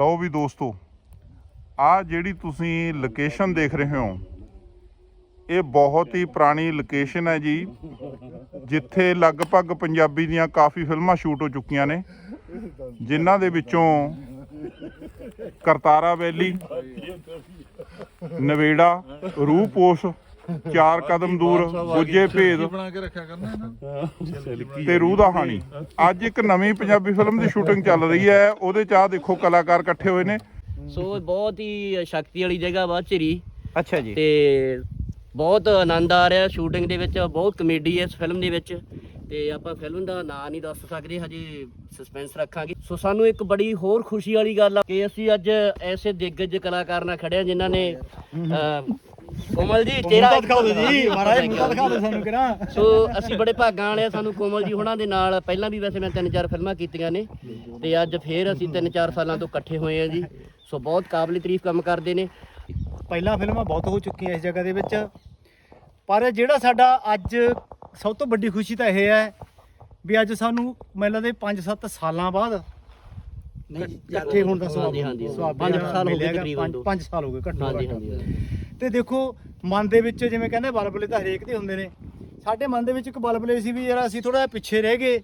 ਲਓ ਵੀ ਦੋਸਤੋ ਆ ਜਿਹੜੀ ਤੁਸੀਂ ਲੋਕੇਸ਼ਨ ਦੇਖ ਰਹੇ ਹੋ, ਇਹ ਬਹੁਤ ਹੀ ਪੁਰਾਣੀ ਲੋਕੇਸ਼ਨ ਹੈ ਜੀ, ਜਿੱਥੇ ਲਗਭਗ ਪੰਜਾਬੀ ਦੀਆਂ ਕਾਫੀ ਫਿਲਮਾਂ ਸ਼ੂਟ ਹੋ ਚੁੱਕੀਆਂ ਨੇ, ਜਿਨ੍ਹਾਂ ਦੇ ਵਿੱਚੋਂ ਕਰਤਾਰਾ ਵੈਲੀ, ਨਵੇੜਾ ਰੂਹਪੋਸ ਚਾਰ ਕਦਮ ਦੂਰ ਗੁੱਜੇ ਭੇਦ। ਬਣਾ ਕੇ ਰੱਖਿਆ ਕਰਨਾ ਇਹਨਾਂ ਤੇ ਰੂਹ ਦਾ ਹਾਣੀ। ਅੱਜ ਇੱਕ ਨਵੀਂ ਪੰਜਾਬੀ ਫਿਲਮ ਦੀ ਸ਼ੂਟਿੰਗ ਚੱਲ ਰਹੀ ਹੈ। ਉਹਦੇ ਚ ਆ ਦੇਖੋ ਕਲਾਕਾਰ ਇਕੱਠੇ ਹੋਏ ਨੇ। ਸੋ ਬਹੁਤ ਹੀ ਸ਼ਕਤੀ ਵਾਲੀ ਜਗ੍ਹਾ ਵਾ ਝਿਰੀ ਅੱਛਾ ਜੀ। ਤੇ ਬਹੁਤ ਆਨੰਦ ਆ ਰਿਹਾ ਸ਼ੂਟਿੰਗ ਦੇ ਵਿੱਚ। ਬਹੁਤ ਕਮੇਡੀ ਹੈ ਇਸ ਫਿਲਮ ਦੇ ਵਿੱਚ। ਤੇ ਆਪਾਂ ਫਿਲਮ ਦਾ ਨਾਂ ਨਹੀਂ ਦੱਸ ਸਕਦੇ ਹਜੇ ਸਸਪੈਂਸ ਰੱਖਾਂਗੇ। ਸੋ ਸਾਨੂੰ ਇੱਕ ਬੜੀ ਹੋਰ ਖੁਸ਼ੀ ਵਾਲੀ ਗੱਲ ਆ ਕਿ ਅਸੀਂ ਅੱਜ ਐਸੇ ਦਿੱਗਜ ਕਲਾਕਾਰ ਨਾਲ ਖੜੇ ਆ ਜਿਨ੍ਹਾਂ ਨੇ ਕੋਮਲ ਜੀ ਚਿਹਰਾ ਦਿਖਾਓ ਜੀ ਮਹਾਰਾਜ ਦਿਖਾ ਦਿਓ ਸਾਨੂੰ ਕਿਹੜਾ। ਸੋ ਅਸੀਂ ਬੜੇ ਭਾਗਾਂ ਵਾਲੇ ਆ ਸਾਨੂੰ ਕੋਮਲ ਜੀ ਹੁਣਾਂ ਦੇ ਨਾਲ ਪਹਿਲਾਂ ਵੀ ਵੈਸੇ ਮੈਂ ਤਿੰਨ ਚਾਰ ਫਿਲਮਾਂ ਕੀਤੀਆਂ ਨੇ ਤੇ ਅੱਜ ਫੇਰ ਅਸੀਂ ਤਿੰਨ ਚਾਰ ਸਾਲਾਂ ਤੋਂ ਇਕੱਠੇ ਹੋਏ ਆ ਜੀ। ਸੋ ਬਹੁਤ ਕਾਬਲੇ ਤਾਰੀਫ ਕੰਮ ਕਰਦੇ ਨੇ। ਪਹਿਲਾਂ ਫਿਲਮਾਂ ਬਹੁਤ ਹੋ ਚੁੱਕੀਆਂ ਇਸ ਜਗ੍ਹਾ ਦੇ ਵਿੱਚ ਪਰ ਜਿਹੜਾ ਸਾਡਾ ਅੱਜ ਸਭ ਤੋਂ ਵੱਡੀ ਖੁਸ਼ੀ ਤਾਂ ਇਹ ਹੈ ਵੀ ਅੱਜ ਸਾਨੂੰ ਮੈਨੂੰ ਲੱਗਦਾ 5-7 ਸਾਲਾਂ ਬਾਅਦ ਇਕੱਠੇ ਹੋਣ ਦਾ ਪੰਜ ਜਿਹੜਾ ਸਾਲ ਹੋ ਗਏ ਤਕਰੀਬਨ ਪੰਜ- ਤੋਂ। ਪੰਜ ਸਾਲ ਹੋ ਗਏ ਘੱਟੋ ਹਾਂਜੀ ਘੱਟ। ਹਾਂਜੀ। ਤੇ ਦੇਖੋ ਮਨ ਦੇ ਵਿੱਚ ਜਿਵੇਂ ਕਹਿੰਦੇ ਬਲਬਲੇ ਤਾਂ ਹਰੇਕ ਦੇ ਹੁੰਦੇ ਨੇ। ਸਾਡੇ ਮਨ ਦੇ ਵਿੱਚ ਇੱਕ ਬਲਬਲੇ ਸੀ ਵੀ ਯਾਰ ਅਸੀਂ ਥੋੜਾ ਪਿੱਛੇ ਰਹਿ ਗਏ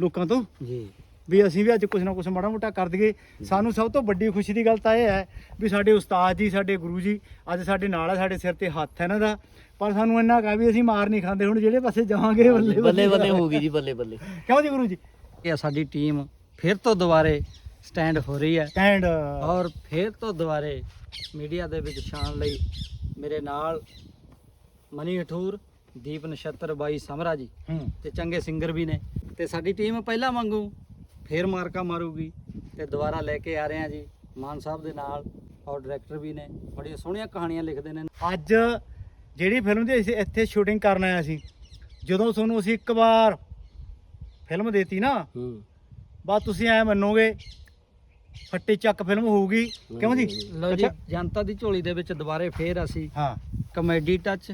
ਲੋਕਾਂ ਤੋਂ। ਜੀ। ਵੀ ਅਸੀਂ ਵੀ ਅੱਜ ਕੁਝ ਨਾ ਕੁਝ ਮਾੜਾ ਮੋਟਾ ਕਰ ਦਈਏ। ਸਾਨੂੰ ਸਭ ਤੋਂ ਵੱਡੀ ਖੁਸ਼ੀ ਦੀ ਗੱਲ ਤਾਂ ਇਹ ਹੈ ਵੀ ਸਾਡੇ ਉਸਤਾਦ ਜੀ ਸਾਡੇ ਗੁਰੂ ਜੀ ਅੱਜ ਸਾਡੇ ਨਾਲ ਆ ਸਾਡੇ ਸਿਰ ਤੇ ਹੱਥ ਹੈ ਇਹਨਾਂ ਦਾ। ਪਰ ਸਾਨੂੰ ਇੰਨਾ ਕਹਾ ਵੀ ਅਸੀਂ ਮਾਰ ਨਹੀਂ ਖਾਂਦੇ ਹੁਣ ਜਿਹੜੇ ਪਾਸੇ ਜਾਵਾਂਗੇ ਬੱਲੇ ਬੱਲੇ ਬੱਲੇ ਹੋਊਗੀ ਜੀ ਬੱਲੇ ਬੱਲੇ ਕਿਉਂ ਜੀ ਗੁਰੂ ਜੀ? ਇਹ ਸਾਡੀ ਟੀਮ ਫਿਰ ਤੋਂ ਦੁਬਾਰੇ ਸਟੈਂਡ ਹੋ ਰਹੀ ਹੈ। ਸਟੈਂਡ ਔਰ ਫਿਰ ਤੋਂ ਦੁਬਾਰੇ ਮੀਡੀਆ ਦੇ ਵਿੱਚ ਛਾਣ ਲਈ ਮੇਰੇ ਨਾਲ ਮਨੀ ਅਠੂਰ ਦੀਪ ਨਛੱਤਰ ਬਾਈ ਸਮਰਾ ਜੀ ਤੇ ਚੰਗੇ ਸਿੰਗਰ ਵੀ ਨੇ। ਤੇ ਸਾਡੀ ਟੀਮ ਪਹਿਲਾਂ ਵਾਂਗੂ ਫੇਰ ਮਾਰਕਾ ਮਾਰੂਗੀ ਤੇ ਦੁਬਾਰਾ ਲੈ ਕੇ ਆ ਰਹੇ ਹਾਂ ਜੀ। ਮਾਨ ਸਾਹਿਬ ਦੇ ਨਾਲ ਔਰ ਡਾਇਰੈਕਟਰ ਵੀ ਨੇ। ਬੜੀਆਂ ਸੋਹਣੀਆਂ ਕਹਾਣੀਆਂ ਲਿਖਦੇ ਨੇ। ਅੱਜ ਜਿਹੜੀ ਫਿਲਮ ਦੀ ਅਸੀਂ ਇੱਥੇ ਸ਼ੂਟਿੰਗ ਕਰਨ ਆਇਆ ਸੀ ਜਦੋਂ ਤੁਹਾਨੂੰ ਅਸੀਂ ਇੱਕ ਵਾਰ ਫਿਲਮ ਦੇਤੀ ਨਾ ਹੂੰ। ਬਾਅਦ ਤੁਸੀਂ ਐ ਮੰਨੋਗੇ ਫੱਟੀ ਚੱਕ ਫਿਲਮ ਹੋਊਗੀ। ਕਿਉਂ ਜੀ? ਲਓ ਜੀ ਅੱਛਾ। ਜਨਤਾ ਦੀ ਝੋਲੀ ਦੇ ਵਿੱਚ ਦੁਬਾਰੇ ਫੇਰ ਅਸੀਂ ਹਾਂ। ਕਮੇਡੀ ਟੱਚ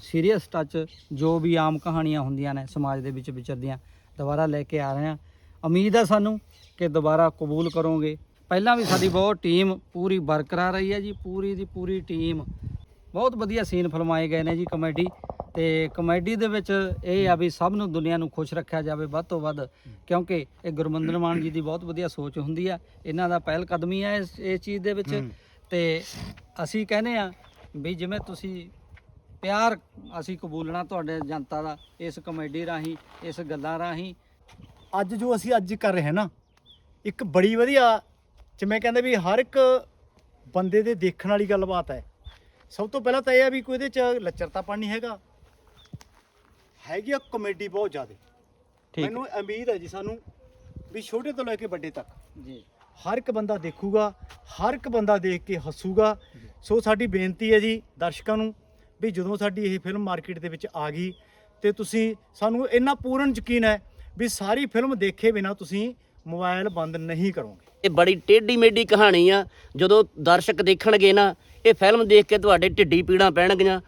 ਸੀਰੀਅਸ ਟੱਚ ਜੋ ਵੀ ਆਮ ਕਹਾਣੀਆਂ ਹੁੰਦੀਆਂ ਨੇ ਸਮਾਜ ਦੇ ਵਿੱਚ ਵਿਚਰਦੀਆਂ ਦੁਬਾਰਾ ਲੈ ਕੇ ਆ ਰਹੇ ਹਾਂ। ਉਮੀਦ ਹੈ ਸਾਨੂੰ ਕਿ ਦੁਬਾਰਾ ਕਬੂਲ ਕਰੋਗੇ। ਪਹਿਲਾਂ ਵੀ ਸਾਡੀ ਬਹੁਤ ਟੀਮ ਪੂਰੀ ਬਰਕਰਾਰ ਰਹੀ ਹੈ ਜੀ ਪੂਰੀ ਦੀ ਪੂਰੀ ਟੀਮ ਬਹੁਤ ਵਧੀਆ ਸੀਨ ਫਿਲਮਾਏ ਗਏ ਨੇ ਜੀ ਕਮੇਡੀ ਤੇ ਕਮੇਡੀ ਦੇ ਵਿੱਚ ਇਹ ਆ ਵੀ ਸਭ ਨੂੰ ਦੁਨੀਆ ਨੂੰ ਖੁਸ਼ ਰੱਖਿਆ ਜਾਵੇ ਵੱਧ ਤੋਂ ਵੱਧ, ਕਿਉਂਕਿ ਇਹ ਗੁਰਮੰਦਰ ਮਾਨ ਜੀ ਦੀ ਬਹੁਤ ਵਧੀਆ ਸੋਚ ਹੁੰਦੀ ਆ। ਇਹਨਾਂ ਦਾ ਪਹਿਲ ਕਦਮੀ ਹੈ ਇਸ ਇਸ ਚੀਜ਼ ਦੇ ਵਿੱਚ। ਹੂੰ। ਤੇ ਅਸੀਂ ਕਹਿੰਦੇ ਆ ਵੀ ਜਿਵੇਂ ਤੁਸੀਂ ਪਿਆਰ ਅਸੀਂ ਕਬੂਲਣਾ ਤੁਹਾਡੇ ਜਨਤਾ ਦਾ, ਇਸ ਕਮੇਡੀ ਰਾਹੀਂ, ਇਸ ਗੱਲਾਂ ਰਾਹੀਂ। ਅੱਜ ਜੋ ਅਸੀਂ ਅੱਜ ਕਰ ਰਹੇ ਹਾਂ ਨਾ, ਇੱਕ ਬੜੀ ਵਧੀਆ, ਜਿਵੇਂ ਕਹਿੰਦੇ ਵੀ ਹਰ ਇੱਕ ਬੰਦੇ ਦੇ ਦੇਖਣ ਵਾਲੀ ਗੱਲਬਾਤ ਹੈ। ਸਭ ਤੋਂ ਪਹਿਲਾਂ ਤਾਂ ਇਹ ਆ ਵੀ ਕੋਈ ਇਹਦੇ ਚ ਲੱਚਰਤਾਪਣ ਨਹੀਂ ਹੈਗਾ। ਹੈਗੀ ਆ ਕਮੇਡੀ ਬਹੁਤ ਜ਼ਿਆਦਾ। ਠੀਕ। ਮੈਨੂੰ ਉਮੀਦ ਹੈ ਜੀ ਸਾਨੂੰ ਵੀ ਛੋਟੇ ਤੋਂ ਲੈ ਕੇ ਵੱਡੇ ਤੱਕ। ਜੀ। ਹਰ ਇੱਕ ਬੰਦਾ ਦੇਖੂਗਾ ਹਰ ਇੱਕ ਬੰਦਾ ਦੇਖ ਕੇ ਹੱਸੂਗਾ। ਸੋ ਸਾਡੀ ਬੇਨਤੀ ਹੈ ਜੀ ਦਰਸ਼ਕਾਂ ਨੂੰ ਵੀ ਜਦੋਂ ਸਾਡੀ ਇਹ ਫਿਲਮ ਮਾਰਕੀਟ ਦੇ ਵਿੱਚ ਆ ਗਈ ਤੇ ਤੁਸੀਂ ਸਾਨੂੰ ਇੰਨਾ ਪੂਰਨ ਯਕੀਨ ਹੈ ਵੀ ਸਾਰੀ ਫਿਲਮ ਦੇਖੇ ਬਿਨਾ ਤੁਸੀਂ ਮੋਬਾਈਲ ਬੰਦ ਨਹੀਂ ਕਰੋਗੇ। ਇਹ ਬੜੀ ਟੇਢੀ ਮੇਢੀ ਕਹਾਣੀ ਆ। ਜਦੋਂ ਦਰਸ਼ਕ ਦੇਖਣਗੇ ਨਾ ਇਹ ਫਿਲਮ ਦੇਖ ਕੇ ਤੁਹਾਡੇ ਢਿੱਡੀ ਪੀੜਾਂ ਪੈਣਗੀਆਂ।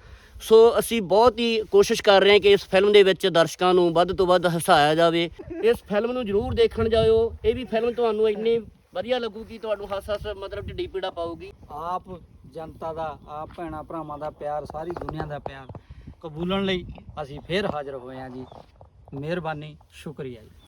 ਸੋ ਅਸੀਂ ਬਹੁਤ ਹੀ ਕੋਸ਼ਿਸ਼ ਕਰ ਰਹੇ ਹਾਂ ਕਿ ਇਸ ਫਿਲਮ ਦੇ ਵਿੱਚ ਦਰਸ਼ਕਾਂ ਨੂੰ ਵੱਧ ਤੋਂ ਵੱਧ ਹਸਾਇਆ ਜਾਵੇ। ਇਸ ਫਿਲਮ ਨੂੰ ਜ਼ਰੂਰ ਦੇਖਣ ਜਾਇਓ। ਇਹ ਵੀ ਫਿਲਮ ਤੁਹਾਨੂੰ ਇੰਨੀ ਵਧੀਆ ਲੱਗੂਗੀ, ਤੁਹਾਨੂੰ ਹੱਸ ਹੱਸ ਮਤਲਬ ਢਿੱਡੀ ਪੀੜਾ ਪਾਊਗੀ। ਆਪ ਜਨਤਾ ਦਾ, ਆਪ ਭੈਣਾ ਭਰਾਵਾਂ ਦਾ ਪਿਆਰ, ਸਾਰੀ ਦੁਨੀਆ ਦਾ ਪਿਆਰ ਕਬੂਲਣ ਲਈ ਅਸੀਂ ਫੇਰ ਹਾਜ਼ਰ ਹੋਏ ਹਾਂ ਜੀ। ਮਿਹਰਬਾਨੀ, ਸ਼ੁਕਰੀਆ ਜੀ।